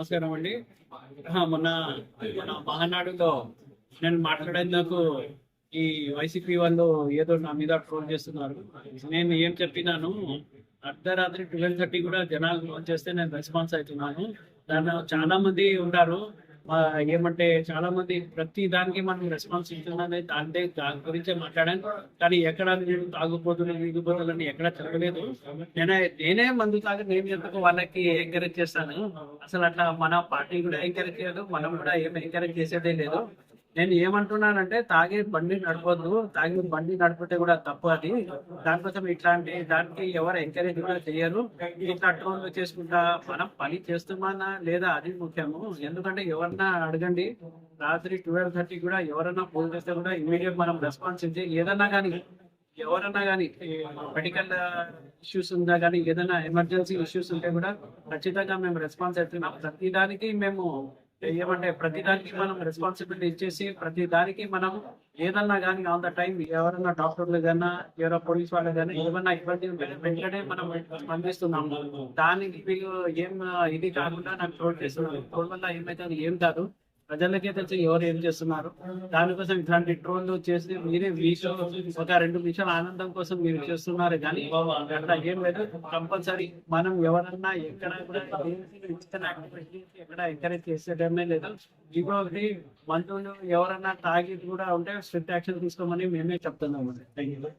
నమస్కారం అండి. మొన్న మన మహానాడులో నేను మాట్లాడేందుకు ఈ వైసీపీ వాళ్ళు ఏదో నా మీద ట్రోల్ చేస్తున్నారు. నేను ఏం చెప్పినాను అర్ధరాత్రి ట్వెల్వ్ థర్టీ కూడా జనాలు ఫోన్ చేస్తే నేను రెస్పాన్స్ అవుతున్నాను. దాంట్లో చాలా మంది ఉన్నారు. ఏమంటే చాలా మంది ప్రతి దానికి మనం రెస్పాన్స్ ఇస్తున్నది దాంతే దాని గురించే మాట్లాడాను. కానీ ఎక్కడ నేను తాగుబోతులు వీగుబోతులు అని ఎక్కడ జరగలేదు నేనే నేనే మందు తాగి నేను ఎందుకు వాళ్ళకి ఎంకరేజ్ చేస్తాను? అసలు అట్లా మన పార్టీ కూడా ఎంకరేజ్ చేయదు. మనం కూడా ఏం ఎంకరేజ్ చేసేదే లేదు. నేను ఏమంటున్నానంటే తాగే బండి నడపద్దు. తాగి బండి నడిపితే కూడా తప్పు అది. దానికోసం ఇట్లాంటి దానికి ఎవరు ఎంకరేజ్ కూడా చేయరు. ఇట్లా ట్రోల్ చేసుకుంటా మనం పని చేస్తున్నానా లేదా అది ముఖ్యము. ఎందుకంటే ఎవరన్నా అడగండి. రాత్రి ట్వెల్వ్ థర్టీ కూడా ఎవరైనా ఫోన్ చేస్తే కూడా ఇమీడియట్ మనం రెస్పాన్స్ ఇచ్చి ఏదన్నా కానీ ఎవరన్నా కానీ మెడికల్ ఇష్యూస్ ఉందా కానీ ఏదైనా ఎమర్జెన్సీ ఇష్యూస్ ఉంటే కూడా ఖచ్చితంగా మేము రెస్పాన్స్ అవుతున్నాం ప్రతి దానికి మేము ఏమంటే ప్రతి దానికి మనం రెస్పాన్సిబిలిటీ ఇచ్చేసి ప్రతి దానికి మనం ఏదన్నా కానీ ఆన్ ద టైం ఎవరన్నా డాక్టర్లు కన్నా ఎవరో పోలీస్ వాళ్ళు కానీ ఏమన్నా ఇబ్బంది వెంటనే మనం స్పందిస్తున్నాం. దానికి మీకు ఏం ఇది కాకుండా నాకు ట్రోల్ చేస్తున్నాం ట్రోల్ వల్ల ఏమైతే ఏం కాదు. ప్రజలకే తెలిసి ఎవరు ఏం చేస్తున్నారు? దానికోసం ఇట్లాంటి ట్రోల్ చేసి మీరే మీషో ఒక రెండు నిమిషాల ఆనందం కోసం మీరు చేస్తున్నారు కానీ అట్లా ఏం లేదు. కంపల్సరీ మనం ఎవరన్నా ఎక్కడ కూడా ఎక్కడ ఎంకరేజ్ చేసేటమే లేదు. ఇంకొకటి మందులు ఎవరన్నా తాగి కూడా ఉంటే స్ట్రిక్ట్ యాక్షన్ తీసుకోమని మేమే చెప్తున్నాం థ్యాంక్ యూ